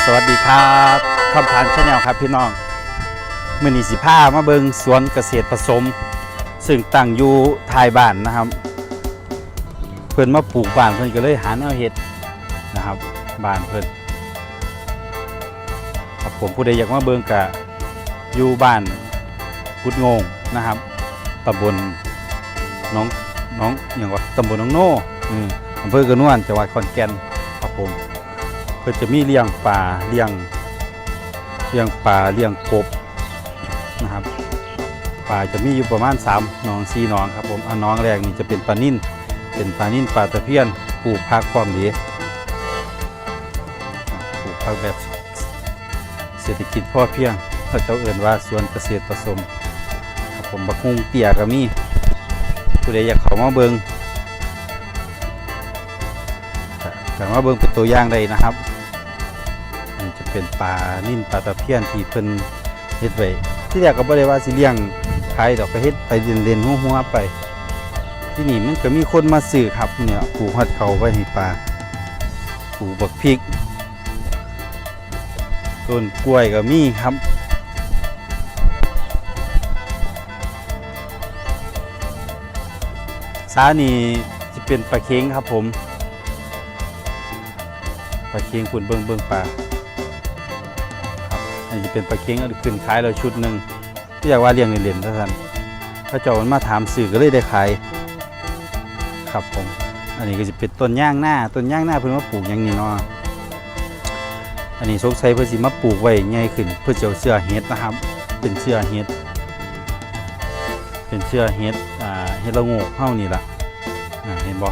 สวัสดีครับคำผ่านชาแนลครับพี่น้องมือนีสิผ้ามาเบิงสวนเกษตรผสม ซึ่งตั้งอยู่ทายบ้านนะครับ เพิ่อนมาปลูกบ้านเพิ่อนก็เลยหาแนวเห็ดนะครับบ้านเพิ่อนครับผมผู้ใดอยากมาเบิงกะอยู่บ้านกุดงงนะครับตำบลน้องน้องอย่างว่าตำบลน้องโน่อืมอำเภอกระนวนจังหวัดขอนแก่นครับผม เพื่อจะมีเลี้ยงปลาเลี้ยงเลี้ยงปลาเลี้ยงกบนะครับปลาจะมีอยู่ประมาณ3หนอง4หนองครับผมอันน้องแรกนี่จะเป็นปลานิ่นเป็นปลานิ่นปลาตะเพียนปลูกพักความดีปลูกพักแบบเศรษฐกิจพ่อเพียงเขาเจ้าเอื่นว่าสวนเกษตรผสมครับผมบักฮุงเตี่ยก็มีผู้ใดอยากเข้ามาเบิงกันว่าเบิงเป็นตัวอย่างได้นะครับ เป็นปลานิ่นปลาตะเพียนที่เพิ่นเฮ็ดไว้ที่แรกก็บ่ได้ว่าสิเลี้ยงขายดอกก็เฮ็ดไปเล่นๆหัวๆไป ที่นี่มันก็มีคนมาซื้อครับเนี่ยปลูกฮัดเขาไว้ให้ปลาปลูกบักพริกต้นกล้วยก็มีครับสานี่จะเป็นปลาเค็งครับผมปลาเคียงคุณเบิ้งเบิ้งปลา อันนี้จะเป็นปลาเคียงอันขึ้นขายเราชุดหนึ่งที่อยากว่าเลี้ยงเล่นๆท่าท่านพระเจ้ามันมาถามสื่อก็เลยได้ขายครับผม อันนี้ก็จะเป็นต้นย่างหน้าต้นย่างหน้าเพิ่นมาปลูกอย่างนี้เนาะอันนี้สงสัยเพิ่นสิมาปลูกไว้ใหญ่ขึ้น เพื่อเจะเอาเสื้อเฮ็ดนะครับ เป็นเสื้อเฮ็ดเป็นเสื้อเฮ็ดอ่าเฮ็ดละโงกเฮานี่ล่ะอ่าเห็นบ่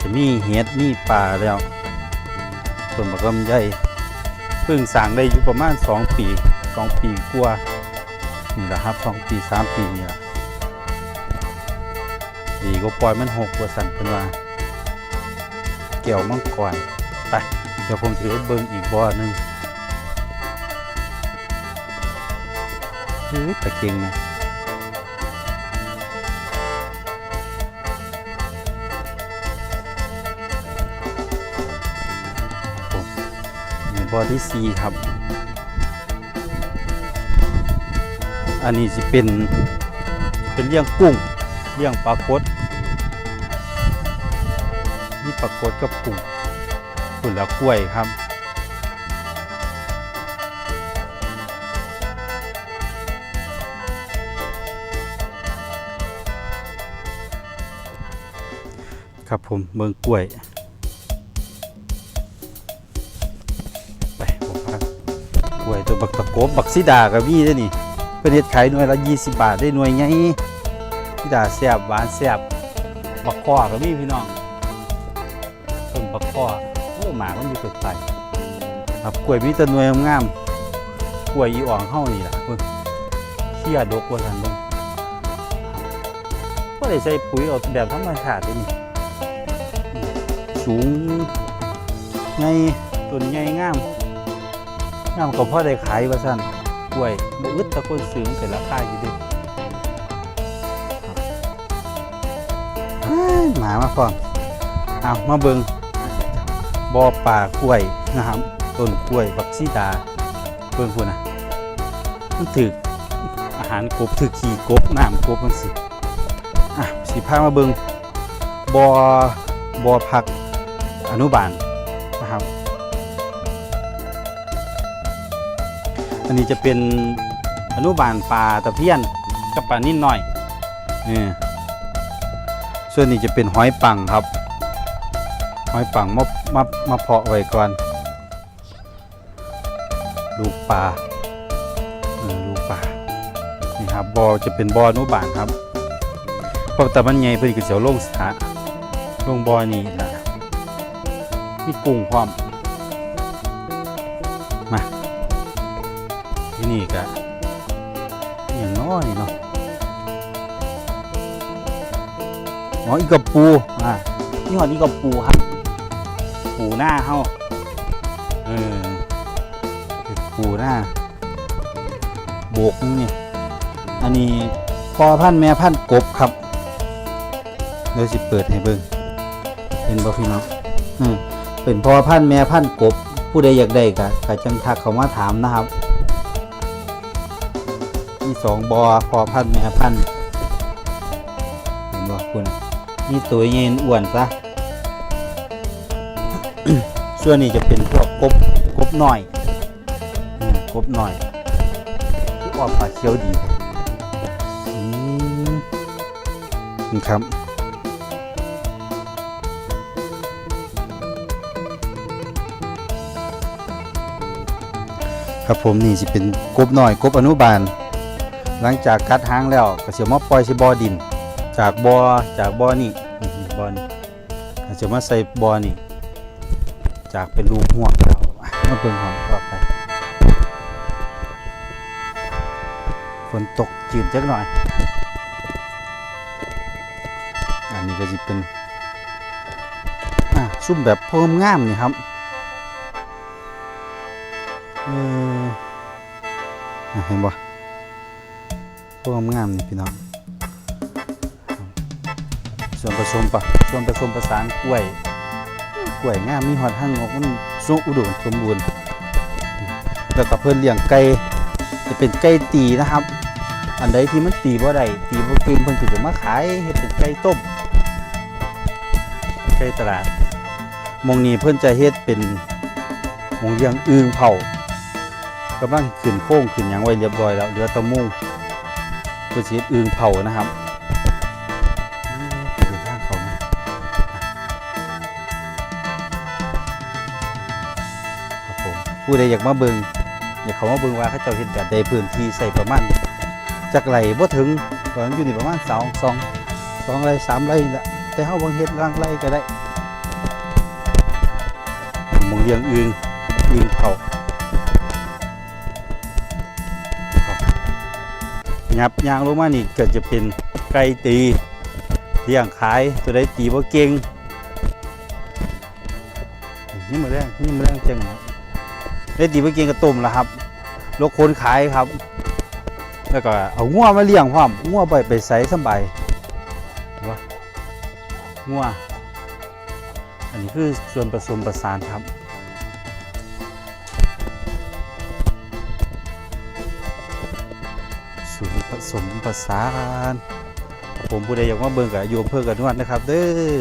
จะมีเฮ็ดมีปลาแล้วต้นบักลำไย เพิ่งสร้างได้อยู่ประมาณ 2 ปี 2 ปีกว่านี่แหละครับ 2 ปี 3 ปีนี่แหละดีก็ปล่อยมันหกกว่าสั่นเป็นว่าเกี่ยวมังกรไปเดี๋ยวผมจะไปเบิ่งอีกบ่อหนึงเฮ้ยตะเกียงนะ บอที่สี่ครับ อันนี้สิเป็นเป็นเลี้ยงกุ้งเลี้ยงปลากดนี่ปลากดกับกุ้งคุณแล้วกล้วยครับครับผมเมืองกล้วย ตัวบักตะโกบบักซิดากับวี่ได้นี่เพื่อนเฮ็ดขายหน่วยละ20บาทได้หน่วยไงซิดาแซ่บหวานแซ่บบักข้อกับมี่พี่น้องต้นบักข้อโอ้หมามันอยู่สุดไปครับกล้วยมีแต่หน่วยงามกล้วยอีอ่องเฮานี่ล่ะเพิ่นเขี้ยดกว่าซั่นเบิ่งก็ได้ใส่ปุ๋ยเอาแบบธรรมชาติเด้นี่สูงไงต้นใหญ่งาม งามก็พ่อได้ขายว่าสั่นกล้วยบ่อึดตะคนซื้อมันเป็นราคาอยู่ดิหมามาพรอมเอามาเบิงบ่อป่ากล้วยนะครับต้นกล้วยบักซีดาเบิ่งพุ่นะมันถึกอาหารกบถึกขี่กบน้ำกบมันสิอะสิพามาเบิงบ่อบ่อพักอนุบาลนะครับ อันนี้จะเป็นอนุบาลปลาตะเพียนกับปลานิ่นหน่อยนี่ส่วนนี้จะเป็นหอยปังครับ หอยปังมามามาเพาะไว้ก่อนลูกปลาลูกปลานี่ครับบอจะเป็นบออนุบาลครับเพราะแต่มันใหญ่เพื่อนก็เสียวลงสระลงบอนี่นะมีกุ้งพร้อมมา ที่นี่ก็อย่างน้อยเนาะอ๋ออีกกับปูอ่านี่หอนี่กับปูครับ ปูหน้าเฮาเออเป็นปูหน้าโบกนี่อันนี้พอพันธุ์แม่พันธุ์กบครับเดี๋ยวสิเปิดให้เบิ่งเห็นบ่พี่น้องอืมเป็นพ่อพันธุ์แม่พันธุ์กบผู้ใดอยากได้ก็ก็จังทักเขามาถามนะครับ มีสองบอพอพันธ์แม่พันธ์เห็นบ่คุณมีตัวเย็นอ้วนซะส่วนนี้จะเป็นพวกกบกบหน่อยกบหน่อยที่ออกปลาเขียวดีนี่ครับครับผมนี่สิเป็นกบหน่อยกบอนุบาล หลังจากกัดหางแล้วก็สิมาปล่อยใส่บ่อดิน จากบ่อจากบ่อนี่บ่อนี่ก็สิมาใส่บ่อนี่จากเป็นรูหัวกแล้วมาเบิ่งหอมต่อไปฝนตกจืดจักหน่อย อันนี้ก็จะเป็นอะซุ่มแบบเพิ่มงามนี่ครับเออเห็นบ่ พิ่มงามนี่พี่น้องส่วนผสมปะส่วนผสมประสานกล้วย กล้วยงามมีหอดหั่งงอกมันสุอุดมสมบูรณ์แล้วก็เพิ่นเลี้ยงไก่จะเป็นไก่ตีนะครับ อันใดที่มันตีบ่ได้ตีบ่เป็นเพิ่นก็จะมาขายเฮ็ดเป็นไก่ต้มไก่ตลาดมองนี้เพิ่นจะเฮ็ดเป็นมองเลี้ยงอึ่งเผากำลังขึ้นโค้งขึ้นหยังไว้เรียบร้อยแล้วเหลือตะมุ่ง เพิ่นสิเฮ็ดอึงเผานะครับดูทางเขามาครับผมผู้ใดอยากมาเบิงอยากเขามาเบิงว่าเขาเจ้าเห็นแบบใดพื้นที่ใส่ประมาณจากไหลบ่ถึงตอนนั้อยู่นี่ประมาณสองสองสองไรสามไร่ละแต่เฮาบิ่งเฮ็ดร่างไรก็ได้มองเลี้ยงอึงอึงเผา ยับยางลงมานี่ก็จะเป็นไก่ตีเลี้ยงขายตัวใดตีบ่เก่งนี่มาแรงนี่มาแรงจังนะได้ดีไปกินกระตุ่มแล้วครับโลกคนขายครับ แล้วก็เอางัวมาเลี้ยงพร้อมงัวไปไปใส่สบายเห็นปะงัวอันนี้คือส่วนผสมประสานครับ ส่วนผสมประสานครับผมผู้ใดอยากมาเบิ่งกับโยมเพื่อกันนวดนะครับ เด้อ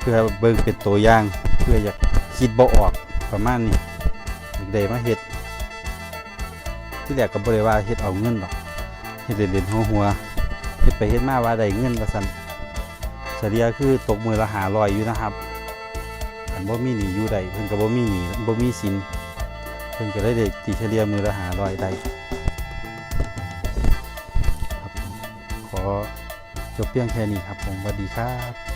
เพื่อเบิ่งเป็นตัวอย่าง เพื่ออยากคิดบ่ออกประมาณนี้เด็กมาเฮ็ดที่แรกก็บ่ได้ว่าเฮ็ดเอาเงินหรอกเฮ็ดเล่นๆหัวๆเฮ็ดไปเฮ็ดมาว่าได้เงินว่าซั่นเฉลี่ยคือตกมือละ500อยู่นะครับอันบ่มีหนี้อยู่ใดเพิ่นก็บ่มีหนี้บ่มีสินเพิ่นก็เลยได้ตีเฉลี่ยมือละ500ได้ จบเพียงแค่นี้ครับผมสวัสดีครับ